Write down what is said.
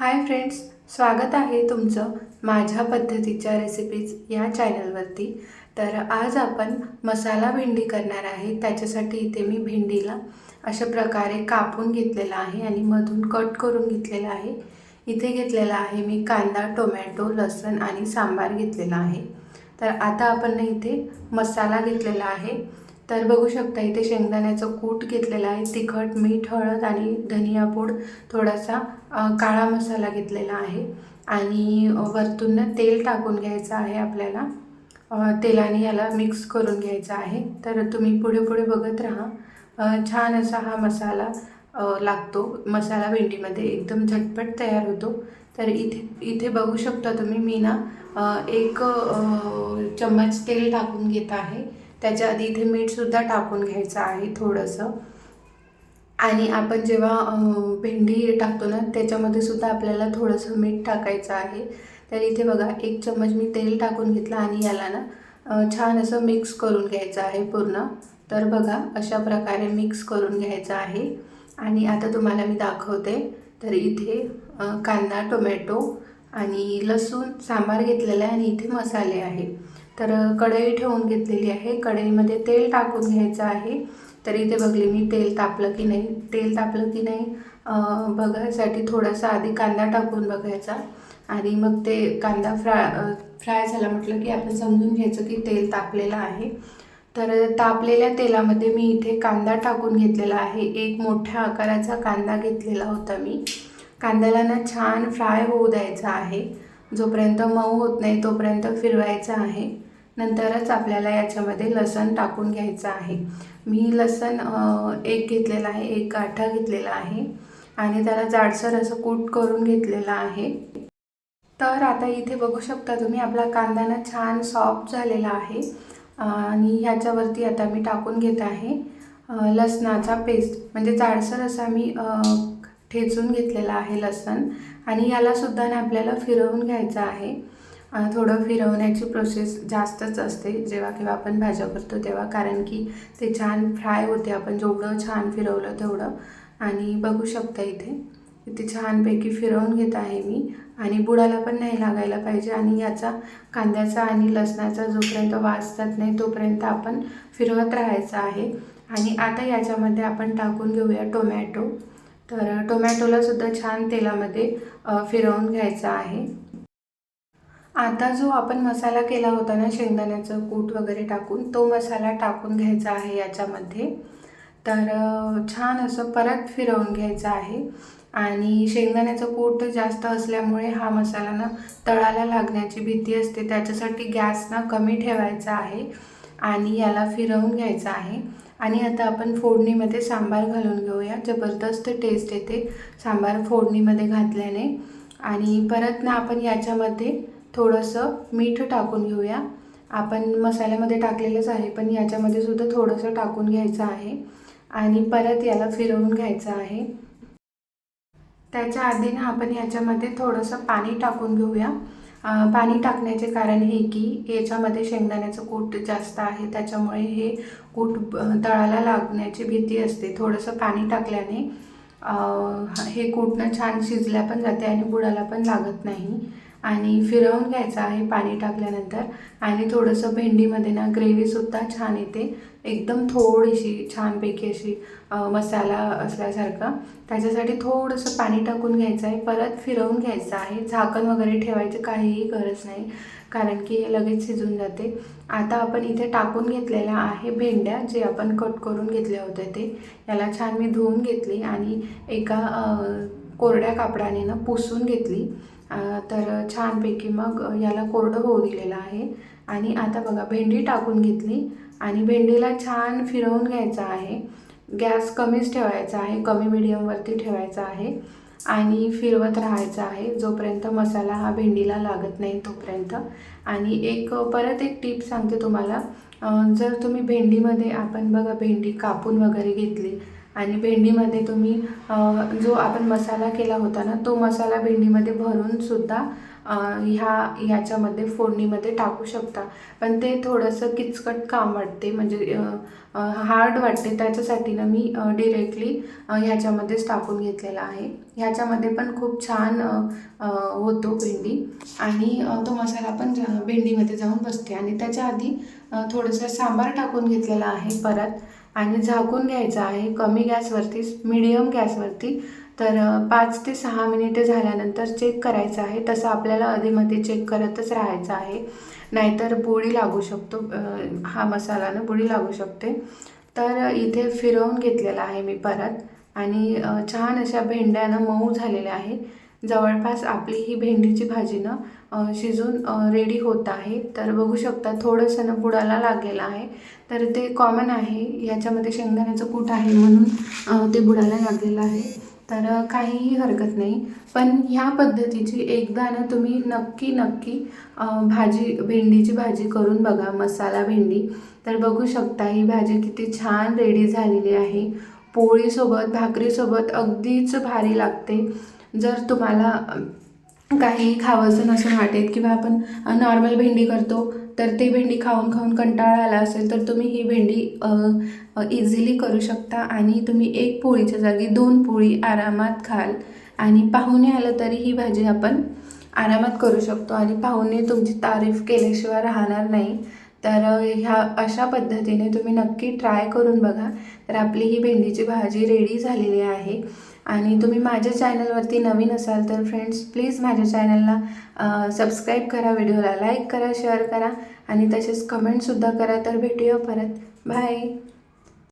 Hi friends स्वागत आहे तुमचं माझ्या पद्धतीच्या रेसिपीज या चॅनलवरती तर आज आपण मसाला भेंडी करणार आहे. त्याच्यासाठी इथे मी भेंडीला अशा प्रकारे कापून घेतलेला आहे आणि मधून कट करून घेतलेला आहे. इथे घेतलेला आहे मी कांदा टोमॅटो लसण आणि सांबार घेतलेला आहे. तर आता आपण इथे मसाला घेतलेला आहे. तर बघू शकता इथे शेंगदाण्याचं कूट घेतलेलं आहे. तिखट मीठ हळद आणि धनिया पूड थोडासा काळा मसाला घेतलेला आहे. आणि वरतून तेल टाकून घ्यायचं आहे आपल्याला. तेलाने याला मिक्स करून घ्यायचं आहे. तर तुम्ही पुढे पुढे बघत राहा. छान असा हा मसाला लागतो. मसाला भेंडीमध्ये एकदम झटपट तयार होतो. तर इथे इथे बघू शकता तुम्ही मी ना एक चम्मच तेल टाकून घेत आहे. त्याच्या आधी इथे मीठसुद्धा टाकून घ्यायचं आहे थोडंसं. आणि आपण जेव्हा भेंडी टाकतो ना त्याच्यामध्ये सुद्धा आपल्याला थोडंसं मीठ टाकायचं आहे. तर इथे बघा एक चम्मच मी तेल टाकून घेतलं आणि याला ना छान असं मिक्स करून घ्यायचं आहे पूर्ण. तर बघा अशा प्रकारे मिक्स करून घ्यायचं आहे. आणि आता तुम्हाला मी दाखवते. तर इथे कांदा टोमॅटो आणि लसूण सांबार घेतलेला आहे आणि इथे मसाले आहे. तर कढई ठेवून घेतलेली आहे. कढईमध्ये तेल टाकून घ्यायचं आहे. तर इथे बघले मी तेल तापलं की नाही. तेल तापलं की नाही बघायसाठी थोडासा आधी कांदा टाकून बघायचा. आणि मग ते कांदा फ्राय फ्राय झाला म्हटलं की आपण समजून घ्यायचं की तेल तापलेलं आहे. तर तापलेल्या तेलामध्ये मी इथे कांदा टाकून घेतलेला आहे. एक मोठ्या आकाराचा कांदा घेतलेला होता मी. कांद्याला ना छान फ्राय होऊ द्यायचा आहे. जोपर्यंत मऊ होत नाही तोपर्यंत फिरवायचा आहे. नंतरच आपल्याला याच्यामध्ये लसण टाकून घ्यायचं आहे. मी लसण एक घेतलेला आहे एक गाठा घेतलेला आहे आणि त्याला जाडसर असं कूट करून घेतलेलं आहे. तर आता इथे बघू शकता तुम्ही आपला कांदा ना छान सॉफ्ट झालेला आहे. आणि ह्याच्यावरती आता मी टाकून घेत आहे लसणाचा पेस्ट म्हणजे जाडसर असा मी ठेचून घेतलेला आहे लसण. आणि यालासुद्धा ना आपल्याला फिरवून घ्यायचं आहे. थोडं फिरवण्याची प्रोसेस जास्तच असते. जेव्हा केव्हा आपण भाज्या करतो तेव्हा कारण की ते छान फ्राय होते. आपण जेवढं छान फिरवलं तेवढं. आणि बघू शकता इथे इथे छानपैकी फिरवून घेत आहे मी. आणि बुडाला पण नाही लागायला पाहिजे. आणि याचा कांद्याचा आणि लसणाचा जोपर्यंत वास जात नाही तोपर्यंत आपण फिरवत राहायचं आहे. आणि आता याच्यामध्ये आपण टाकून घेऊया टोमॅटो. तर टोमॅटोलासुद्धा छान तेलामध्ये फिरवून घ्यायचं आहे. आता जो आपण मसाला केला होता ना शेंगदाण्याचं कूट वगैरे टाकून तो मसाला टाकून घ्यायचा आहे याच्यामध्ये. तर छान असं परत फिरवून घ्यायचं आहे. आणि शेंगदाण्याचं कूट जास्त असल्यामुळे हा मसाला ना तळाला लागण्याची भीती असते. त्याच्यासाठी गॅस ना कमी ठेवायचा आहे आणि याला फिरवून घ्यायचं आहे. आणि आता आपण फोडणीमध्ये सांबार घालून घेऊया. जबरदस्त टेस्ट येते सांबार फोडणीमध्ये घातल्याने. आणि परत ना आपण याच्यामध्ये थोडंसं मीठ टाकून घेऊया. आपण मसाल्यामध्ये टाकलेलंच आहे पण याच्यामध्ये सुद्धा थोडंसं टाकून घ्यायचं आहे आणि परत याला फिरवून घ्यायचं आहे. त्याच्या आधी ना आपण याच्यामध्ये थोडंसं पाणी टाकून घेऊया. पाणी टाकण्याचे कारण हे की याच्यामध्ये शेंगदाण्याचं कूट जास्त आहे त्याच्यामुळे हे कूट तळाला लागण्याची भीती असते. थोडंसं पाणी टाकल्याने हे कूटनं छान शिजल्या पण जाते आणि बुडाला पण लागत नाही. आणि फिरवून घ्यायचं आहे पाणी टाकल्यानंतर. आणि थोडंसं भेंडीमध्ये ना ग्रेव्हीसुद्धा छान येते. एकदम थोडीशी छानपैकी अशी मसाला असल्यासारखा. त्याच्यासाठी थोडंसं पाणी टाकून घ्यायचं आहे. परत फिरवून घ्यायचं आहे. झाकण वगैरे ठेवायची काहीही गरज नाही. कारण की हे लगेच शिजून जाते. आता आपण इथे टाकून घेतलेल्या आहे भेंड्या जे आपण कट करून घेतल्या होते ते. याला छान मी धुवून घेतली आणि एका कोरड्या कापडाने ना पुसून घेतली. तर छानपैकी मग याला कोरडं होऊ दिलेलं आहे. आणि आता बघा भेंडी टाकून घेतली. आणि भेंडीला छान फिरवून घ्यायचं आहे. गॅस कमीच ठेवायचा आहे कमी मिडियमवरती ठेवायचा आहे. आणि फिरवत राहायचं आहे. जोपर्यंत मसाला हा भेंडीला लागत नाही तोपर्यंत. आणि एक परत एक टीप सांगते तुम्हाला. जर तुम्ही भेंडीमध्ये आपण बघा भेंडी कापून वगैरे घेतली आणि भेंडीमध्ये तुम्ही जो आपण मसाला केला होता ना तो मसाला भेंडीमध्ये भरून सुद्धा ह्या ह्याच्यामध्ये फोडणीमध्ये टाकू शकता. पण ते थोडंसं किचकट काम वाटते. म्हणजे हार्ड वाटते. त्याच्यासाठी ना मी डिरेक्टली ह्याच्यामध्येच टाकून घेतलेला आहे. ह्याच्यामध्ये पण खूप छान होतो भेंडी. आणि तो मसाला पण जा- भेंडीमध्ये जाऊन बसते. आणि त्याच्या आधी थोडंसं सांबार टाकून घेतलेला आहे परत. आणि झाकून घ्यायचं आहे. कमी गॅसवरती मिडियम गॅसवरती. तर पाच ते सहा मिनिटे झाल्यानंतर चेक करायचं आहे. तसं आपल्याला अधेमध्ये चेक करतच राहायचं आहे. नाहीतर बुडी लागू शकतो. हा मसाला ना बुडी लागू शकते. तर इथे फिरवून घेतलेला आहे मी परत. आणि छान अशा भेंड्यानं मऊ झालेल्या आहे. जवळपास आपली ही भेंडीची भाजी ना शिजून रेडी होत आहे. तर बघू शकता थोडंसं ना बुडाला लागलेलं आहे. तर ते कॉमन आहे. याच्यामध्ये शेंगदाण्याचं कूट आहे म्हणून ते बुडाला लागलेलं आहे. तर काहीही हरकत नाही. पण ह्या पद्धतीची एकदा ना तुम्ही नक्की नक्की भाजी भेंडीची भाजी करून बघा मसाला भेंडी. तर बघू शकता ही भाजी किती छान रेडी झालेली आहे. पोळीसोबत भाकरीसोबत अगदीच भारी लागते. जर तुम्हाला काही खावंसं नसून वाटेल किंवा आपण नॉर्मल भेंडी करतो तर ती भेंडी खाऊन खाऊन कंटाळा आला असेल तर तुम्ही ही भेंडी इझिली करू शकता आणि तुम्ही एक पोळीच्या जागी दोन पोळी आरामात खाल आणि पाहुणे आलं तरी ही भाजी आपण आरामात करू शकतो आणि पाहुणे तुमची तारीफ केल्याशिवाय राहणार नाही. तर ह्या अशा पद्धतीने तुम्ही नक्की ट्राय करून बघा. तर आपली ही भेंडीची भाजी रेडी झालेली आहे. आणि तुम्ही माझ्या चॅनलवरती नवीन असाल तर फ्रेंड्स प्लीज माझ्या चॅनलला सबस्क्राईब करा व्हिडिओला लाईक करा शेअर करा. आणि तसेच कमेंटसुद्धा करा. तर भेटूया परत. बाय